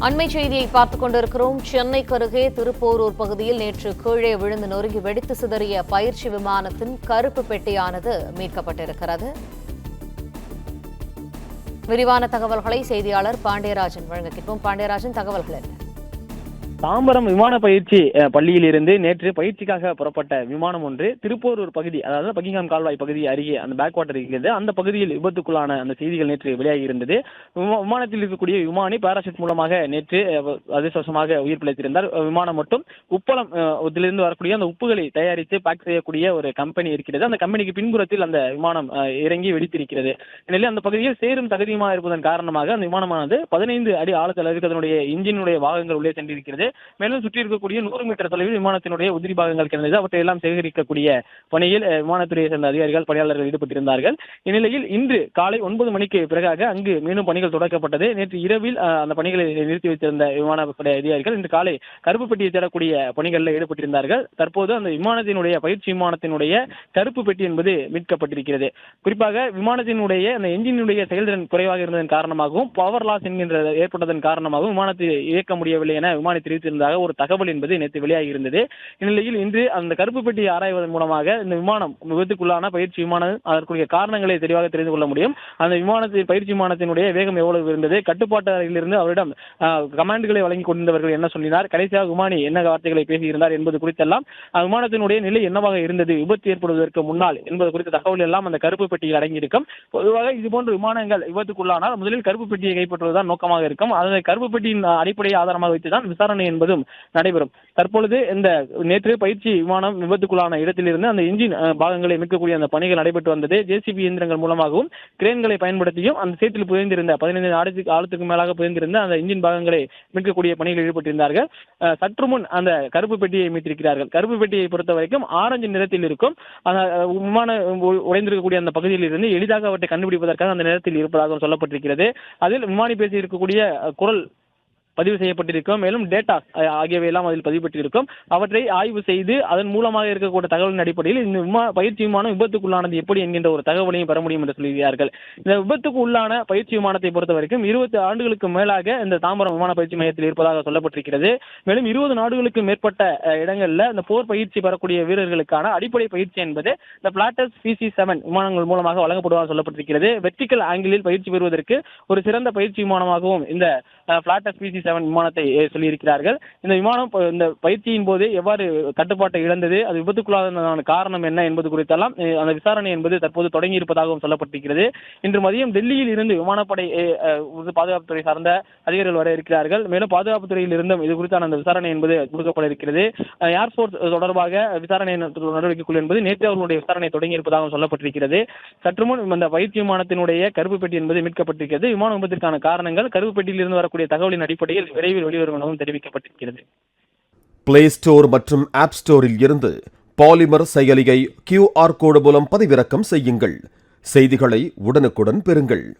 அண்மை செய்தியை பார்த்துக் கொண்டிருக்கிறோம். சென்னைக்கு அருகே திருப்போரூர் பகுதியில் நேற்று கீழே விழுந்து நொறுங்கி வெடித்து சிதறிய பயிற்சி விமானத்தின் கருப்பு பெட்டியானது மீட்கப்பட்டிருக்கிறது. விரிவான தகவல்களை செய்தியாளர் பாண்டியராஜன் வழங்க கேட்போம் பாண்டியராஜன் தகவல்கள் என்ன? தாம்பரம் விமான பயிற்சி பள்ளியில் பள்ளியிலிருந்து நேற்று பயிற்சிக்காக புறப்பட்ட விமானம் ஒன்று திருப்போரூர் பகுதி அதாவது பக்கிங்காம் கால்வாய் பகுதி அருகே அந்த பேக் வாட்டர் இருக்கிறது. அந்த பகுதியில் விபத்துக்குள்ளான அந்த செய்திகள் நேற்று வெளியாகி இருந்தது. விமானத்தில் இருக்கக்கூடிய விமானி பாராசூட் மூலமாக நேற்று அதிர்ஷ்டமாக உயிர் பிழைத்திருந்தார். விமானம் மட்டும் உப்பளம் இதிலிருந்து வரக்கூடிய அந்த உப்புகளை தயாரித்து பேக் செய்யக்கூடிய ஒரு கம்பெனி இருக்கிறது. அந்த கம்பெனிக்கு பின்புறத்தில் அந்த விமானம் இறங்கி வெடித்திருக்கிறது. எனவே அந்த பகுதியில் சேரும் தகுதியுமா இருப்பதன் காரணமாக அந்த விமானமானது பதினைந்து அடி ஆழத்தில் இருக்கு அதனுடைய இன்ஜினுடைய பாகங்கள் உள்ளே சென்றிருக்கிறது. மேலும் சுற்றி இருக்கக்கூடிய நூறு மீட்டர் தொலைவில் விமானத்தினுடைய உதிரி பாகங்கள் கிடந்தது. அவற்றை எல்லாம் சேகரிக்கக்கூடிய பணியில் விமானத்துறையை சேர்ந்த அதிகாரிகள் பணியாளர்கள் ஈடுபட்டிருந்தார்கள். இந்நிலையில் இன்று காலை ஒன்பது மணிக்கு பிறகாக அங்கு மீண்டும் பணிகள் தொடக்கப்பட்டது. நேற்று இரவில் அந்த பணிகளை நிறுத்தி வைத்திருந்த விமானப்படை அதிகாரிகள் இன்று காலை கருப்பு பெட்டியை தேடக்கூடிய பணிகளில் ஈடுபட்டிருந்தார்கள். தற்போது அந்த விமானத்தினுடைய பயிற்சி விமானத்தினுடைய கருப்பு பெட்டி என்பது மீட்கப்பட்டிருக்கிறது. குறிப்பாக விமானத்தினுடைய அந்த என்ஜினுடைய செயல்திறன் குறைவாக இருந்ததன் காரணமாகவும் பவர் லாஸ் என்கின்ற ஏற்பட்டதன் காரணமாகவும் விமானத்தை இயக்க முடியவில்லை என விமானி தெரிவித்திருந்ததாக ஒரு தகவல் என்பது நேற்று வெளியாகி இருந்தது இந்நிலையில் இன்று அந்த கருப்பு பெட்டியை ஆராய்வதன் மூலமாக இந்த விமானம் விபத்துக்குள்ளான பயிற்சி விமானம் அதற்குரிய காரணங்களை தெளிவாக தெரிந்து கொள்ள முடியும். அந்த விமானத்தின் பயிற்சி விமானத்தினுடைய வேகம் எவ்வளவு இருந்தது? கட்டுப்பாட்டு அறையிலிருந்து அவரிடம் கமாண்டுகளை வழங்கி கொண்டிருந்தவர்கள் என்ன சொல்லினார்? கடைசியாக விமானி என்ன வார்த்தைகளை பேசியிருந்தார் என்பது குறித்தெல்லாம் விமானத்தினுடைய நிலை என்னவாக இருந்தது? விபத்து ஏற்படுவதற்கு முன்னால் என்பது குறித்த தகவல் எல்லாம் அந்த கருப்பு பெட்டியில் அடங்கியிருக்கும். பொதுவாக இது போன்ற விமானங்கள் விபத்துக்குள்ளானால் முதலில் கருப்பு பெட்டியை கைப்பற்றுவதுதான் நோக்கமாக இருக்கும். அதனை கருப்பு பெட்டியின் அடிப்படையை ஆதாரமாக வைத்துதான் விசாரணை என்பதும் நடைபெறும். தற்பொழுது இந்த நேற்று பயிற்சி விமானம் விபத்துக்குள்ளான இடத்திலிருந்து அந்த இன்ஜின் பாகங்களை மீட்கக்கூடிய அந்த பணிகள் நடைபெற்று வந்தது. ஜேசிபி இயந்திரங்கள் மூலமாகவும் கிரேன்களை பயன்படுத்தியும் அந்த சேத்தில் புதைந்திருந்த பதினைந்து ஆடத்துக்கு ஆழத்துக்கு மேலாக புதைந்திருந்த அந்த இன்ஜின் பாகங்களை மீட்கக்கூடிய பணியில் ஈடுபட்டிருந்தார்கள். சற்று முன் அந்த கருப்பு பெட்டியை மீட்டிருக்கிறார்கள். கருப்பு பெட்டியை பொறுத்த வரைக்கும் ஆரஞ்சு நிறத்தில் இருக்கும். அந்த விமான உடைந்திருக்கக்கூடிய அந்த பகுதியில் இருந்து எளிதாக அவற்றை கண்டுபிடிப்பதற்காக அந்த நிறத்தில் இருப்பதாக சொல்லப்பட்டிருக்கிறது. அதில் விமானி பேசி இருக்கக்கூடிய குரல் பதிவு செய்யப்பட்டிருக்கும். மேலும் டேட்டா ஆகியவை எல்லாம் அதில் பதிவுபட்டிருக்கும். அவற்றை ஆய்வு செய்து அதன் மூலமாக இருக்கக்கூடிய தகவலின் அடிப்படையில் இந்த விமா பயிற்சி விமானம் விபத்துக்குள்ளானது எப்படி என்கின்ற ஒரு தகவலையும் பெற முடியும் என்று சொல்கிறார்கள் இந்த விபத்துக்கு உள்ளான பயிற்சி விமானத்தை பொறுத்த வரைக்கும் இருபத்தி ஆண்டுகளுக்கு மேலாக இந்த தாம்பரம் விமான பயிற்சி மையத்தில் இருப்பதாக சொல்லப்பட்டிருக்கிறது. மேலும் இருபது நாடுகளுக்கு மேற்பட்ட இடங்களில் இந்த போர் பயிற்சி பெறக்கூடிய வீரர்களுக்கான அடிப்படை பயிற்சி என்பது இந்த பிளாட்டஸ் பிசி செவன் விமானங்கள் மூலமாக வழங்கப்படுவதாக சொல்லப்பட்டிருக்கிறது. வெர்டிக்கல் ஆங்கிளில் பயிற்சி பெறுவதற்கு ஒரு சிறந்த பயிற்சி விமானமாகவும் இந்த பிளாட்டஸ் பிசி செவன் விமானத்தை சொல்லியிருக்கிறார்கள். இந்த விமானம் இந்த பயிற்சியின் போது எவ்வாறு கட்டுப்பாட்டை இழந்தது அது விபத்துக்குள்ளாததான காரணம் என்ன என்பது குறித்தெல்லாம் அந்த விசாரணை என்பது தற்போது தொடங்கி இருப்பதாகவும் சொல்லப்பட்டிருக்கிறது. இன்று மதியம் டெல்லியில் இருந்து விமானப்படை பாதுகாப்புத்துறை சார்ந்த அதிகாரிகள் வர இருக்கிறார்கள். மேலும் பாதுகாப்புத்துறையில் இருந்தும் இது குறித்தான அந்த விசாரணை என்பது கொடுக்கப்பட இருக்கிறது. ஏர்போர்ட் தொடர்பாக விசாரணை நடவடிக்கை குழு என்பது நேற்று அவர்களுடைய விசாரணை தொடங்கி இருப்பதாகவும் சொல்லப்பட்டிருக்கிறது. சற்று முன் இந்த பயிற்சி விமானத்தினுடைய கருப்பு பெட்டி என்பது மீட்கப்பட்டிருக்கிறது. விமான விபத்திற்கான காரணங்கள் கருப்பு பெட்டியில் இருந்து வரக்கூடிய தகவலின் அடிப்படையில் விரைவில் வெளிவரும் எனவும் தெரிவிக்கப்பட்டிருக்கிறது. பிளே ஸ்டோர் மற்றும் ஆப் ஸ்டோரில் இருந்து பாலிமர் செயலியை கியூஆர் கோடு மூலம் பதிவிறக்கம் செய்யுங்கள். செய்திகளை உடனுக்குடன் பெறுங்கள்.